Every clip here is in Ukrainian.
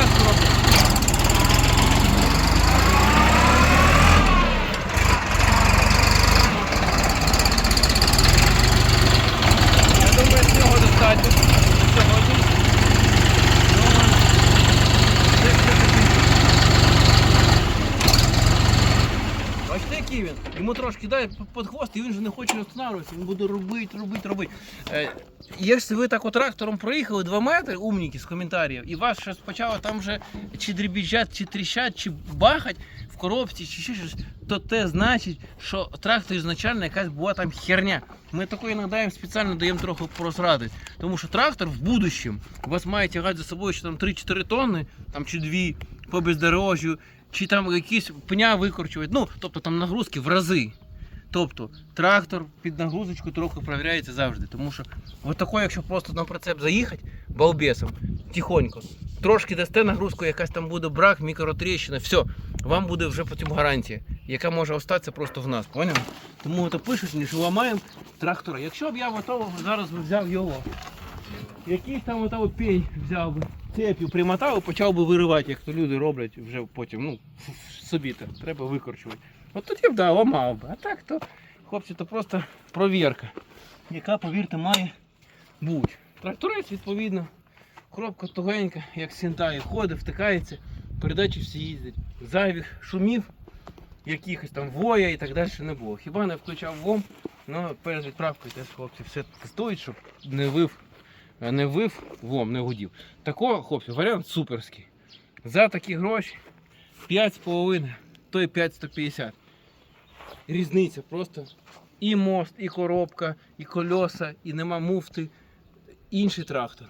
трактором. Я думаю, цього достатньо на сьогодні. Думаю, це все таки. Який він? Йому трошки дай під хвост, і він же не хоче останавливатися. Він буде робити, робити, робити. Е, якщо ви так от трактором проїхали 2 метри, умніки з коментарів, і вас щось почало там вже чи дрібіжать, чи тріщать, чи бахать в коробці, чи ще щось, то те значить, що трактор ізначально якась була там херня. Ми такої іноді спеціально даємо трохи просрати. Тому що трактор в будущем у вас має тягати за собою ще там 3-4 тонни, там чи 2 по бездорожжю, чи там якісь пня викорчувати. Ну, тобто там нагрузки в рази. Тобто трактор під нагрузочку трохи перевіряється завжди. Тому що от тако, якщо просто на прицеп заїхати балбесом, тихонько, трошки дасте нагрузку, якась там буде брак, мікротріщина, все, вам буде вже потім гарантія, яка може остатися просто в нас, поняв? Тому то пишуть, що ламаємо трактора. Якщо б я готовий зараз взяв його, якийсь там отого пень взяв би, цеп'ю примотав і почав би виривати, як то люди роблять вже потім, ну, собі там, треба викорчувати. От тоді б да, ламав би. А так то, хлопці, то просто провірка, яка, повірте, має бути. Тракторець, відповідно, коробка тугенька, як сінтає, ходить, втикається, передачі всі їздять. Зайвих шумів, якихось там воя і так далі не було. Хіба не включав ВОМ, але перед відправкою теж хлопці все тестують, щоб не вив, не вив ВОМ, не гудів. Такого, хлопці, варіант суперський. За такі гроші 5,5, то і 5,150. Різниця просто і мост, і коробка, і кольоса, і нема муфти. Інший трактор.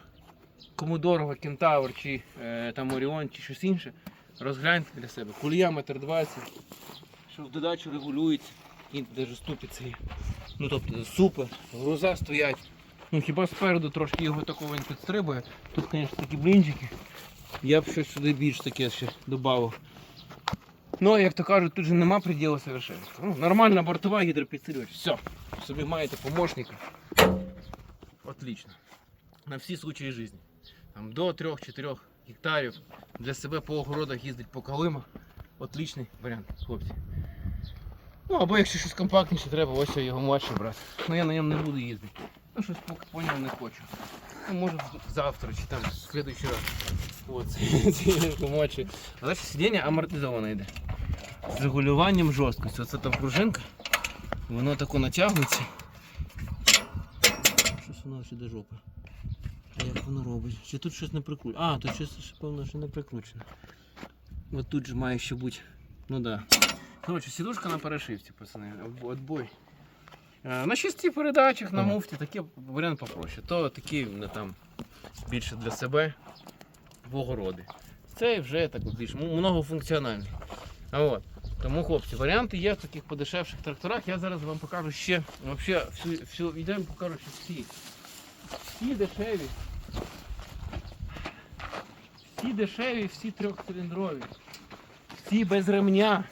Кому дорого кентавр чи е, там Оріон чи щось інше, розгляньте для себе. Кулія метр 20, що в додачу регулюється, навіть ступиці є. Ну тобто супер, груза стоять. Ну хіба спереду трошки його такого він підстрибує. Тут, звісно, такі блінчики. Я б щось сюди більш таке ще додав. Ну, як то кажуть, тут же нема приділу совершенства. Ну, нормальна бортова гідропідсилювач. Все. Собі маєте помощника. Отлично. На всі случаї життя. Там до 3-4 гектарів для себе по огородах їздить по калимах. Отличний варіант, хлопці. Ну або якщо щось компактніше треба, ось його младше брати. Ну я на ньому не буду їздити. Ну щось поки поняв не хочу. Ну, може завтра чи там в следующий раз. От, ці младші. Але ж сидіння амортизоване йде. З регулюванням жорсткості. Оце там пружинка. Воно тако натягується. Щось воно ще до жопи. А як воно робить? Чи тут щось не прикручено? А, тут щось ще, певно, ще не прикручено. От тут же має ще бути. Ну да. Коротше, сідушка на перешивці, пацани. Отбой. Е, На шести передачах на муфті такий варіант попроще. То такі там більше для себе в огороди. Це вже так більш многофункціональний. От. Тому, хлопці, варіанти є в таких подешевших тракторах. Я зараз вам покажу ще вообще всю, всю йдемо покажу ще всі. Всі дешеві. Всі дешеві, всі трьохциліндрові. Всі без ремня.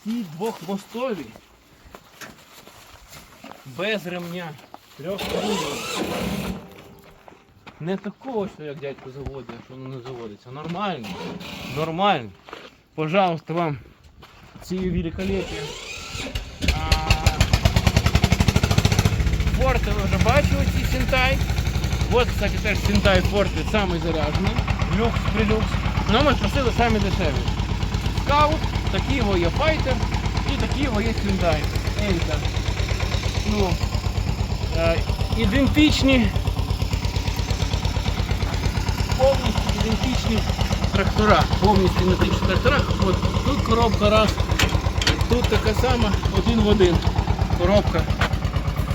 Всі двохмостові. Без ремня. трьох Трьохциліндрові. Не такого, що як дядько заводить, що воно не заводиться. Нормально. Нормально. Пожалуйста, вам ці великолепие. А, Форти ви вже бачили, ці Сінтай. От, кстати, теж Сінтай Форти самий заряджений. Люкс, прилюкс. Ну, ми просили самі дешеві. Скаут, такі його є файтер і такі його є Сінтай. Елька. Ну, е, ідентичні повністю ідентичні трактора. Повністю ідентичні трактора. От тут коробка раз, тут така сама, один в один. Коробка.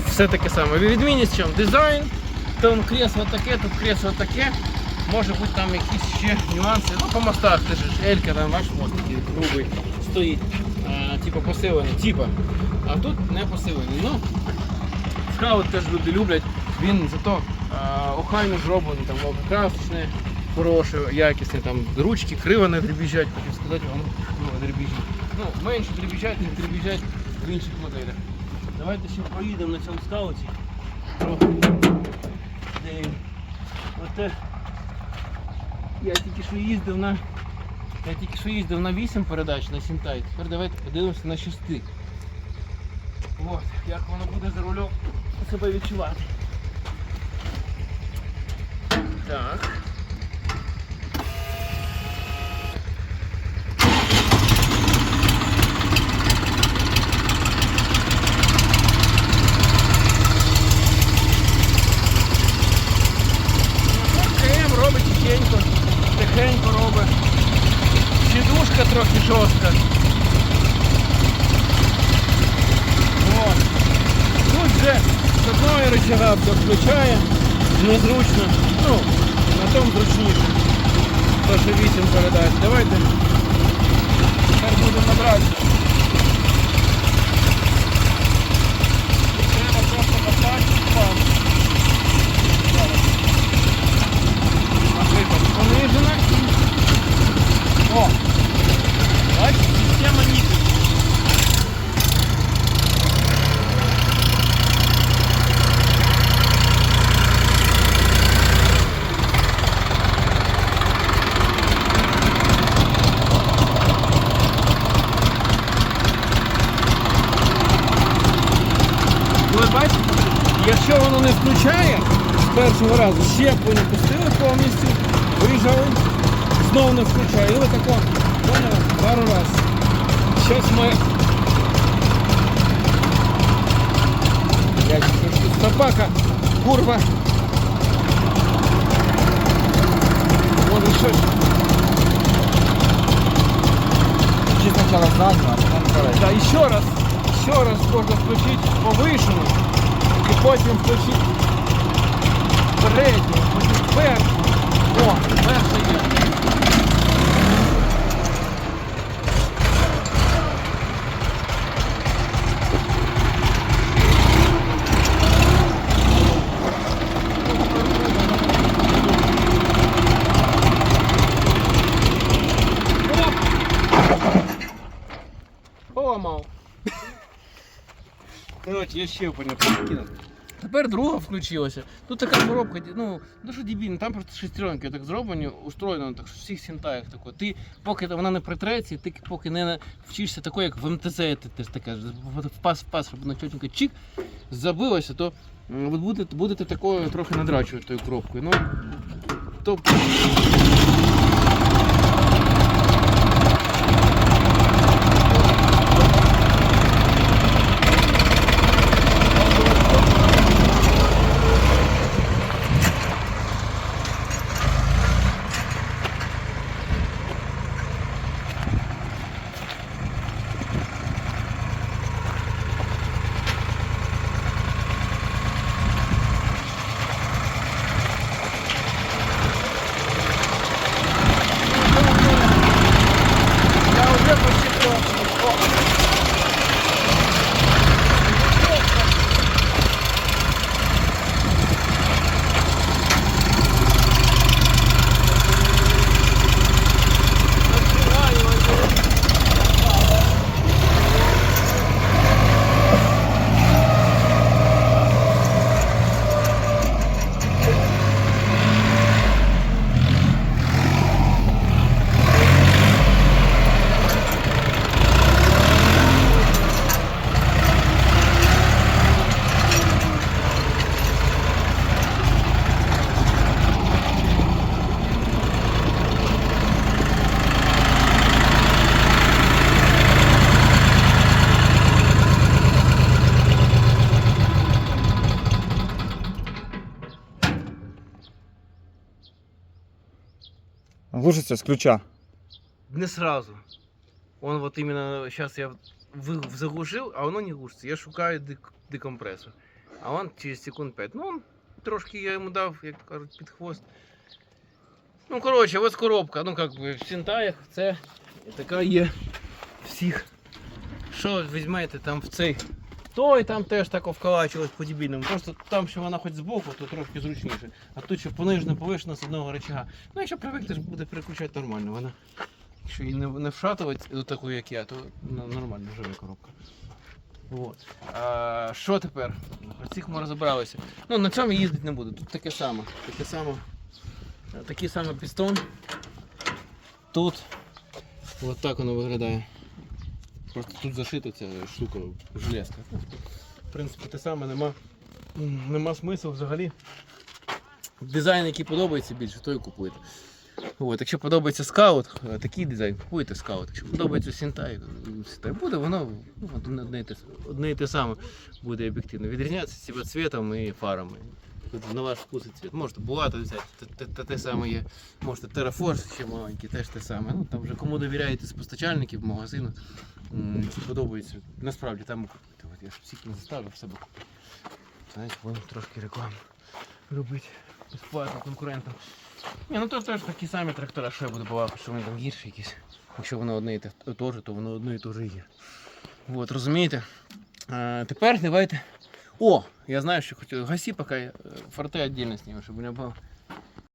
Все таке саме. Відмінність чому? Дизайн, там кресло таке, тут кресло таке. Може бути там якісь ще нюанси. Ну по мостах теж ж Елька, там ваш мост такий грубий стоїть. А, типа посилений, типа. А тут не посилений. Ну, скаут теж люди люблять. Він зато охайно зроблений, там красочне, хороше, якісне, там ручки криво не дребіжать, хотів сказати, воно криво дребіжить. Ну, менше дребіжать, не дребіжать в інших моделях. Давайте ще проїдемо на цьому скауті. Оте Я тільки що їздив на. Я тільки що їздив на 8 передач на Сінтай. Тепер давайте подивимося на 6. От, як воно буде за рулем себе відчувати. Так. КМ робить тихенько, тихенько робить. Сідушка трохи жорстка. От. Вже з одної рычага включає, незручно. Ну, на тому зручніше. То, що 8 передач. Давайте. Тепер будемо набрати. включає з першого разу, щеплення пустили повністю, виїжджали, знову не включає. І ви тако, поняли, пару разів. Щось ми. Як це ж тут собака, курва. Може щось. Чи спочатку задню, а потім вперед. Да, еще раз, еще раз можно включить повышенную и потім включить передню, потім першу. О, перша є. Поламав. Коротше, я ще поняв, кинув. Тепер друга включилася. Тут така коробка, ну, дуже дебільна, там просто шестеренки так зроблені, устроєно так, що в всіх сінтаях тако. Ти поки вона не притреться, ти поки не вчишся такою, як в МТЗ, ти теж таке, впас, впас, щоб вона чотенько чик, забилося, то будете, будете такою трохи надрачувати тою коробкою. Ну, то... Я вже почти О. Глушиться з ключа. Не сразу. Он вот именно сейчас я заглушил, а воно не глушится. Я шукаю дек- декомпресор. А он через секунд 5. Ну, трошки я йому дав, як кажуть, під хвост. Ну, коротше, ось коробка. Ну, як би, в Сінтаях це така є всіх. Що візьмете там в цей. Той там теж так вколачувалось по дебільному. Просто там, що вона хоч збоку, то трошки зручніше. А тут що понижена повишена з одного рычага. Ну, якщо привикнеш, буде переключати нормально. Вона Якщо її не, не вшатувати до такої, як я, то ну, нормально живе коробка. Вот. А, що тепер? Цих ми розібралися. Ну, на цьому їздити не буду. Тут таке саме. Таке саме. Такий самий пістон. тут от так воно виглядає. Просто тут зашита ця штука, железка. В принципі, те саме нема, нема смислу взагалі. Дизайн, який подобається більше, той і купуєте. От, якщо подобається скаут, е, такий дизайн, купуйте скаут. Якщо подобається Сінтай, Сінтай буде, воно ну, одне, і те, саме буде об'єктивно. Відрізняється цвітом і фарами. На ваш вкус і цвіт. Можете булати взяти, те, саме є. Можете терафорс ще маленький, теж те саме. Ну, там вже кому довіряєте з постачальників, магазину, які подобається. Насправді там купити. От я ж всіх не заставив себе купити. Знаєте, будемо трошки рекламу робити безплатно конкурентам. Ні, ну то теж такі самі трактора, що я буду балакати, що вони там гірші якісь. Якщо воно одне і те то воно одне і те є. От, розумієте? А, тепер давайте. О, я знаю, що хотів. Гаси поки е, отдельно сниму, чтобы у меня було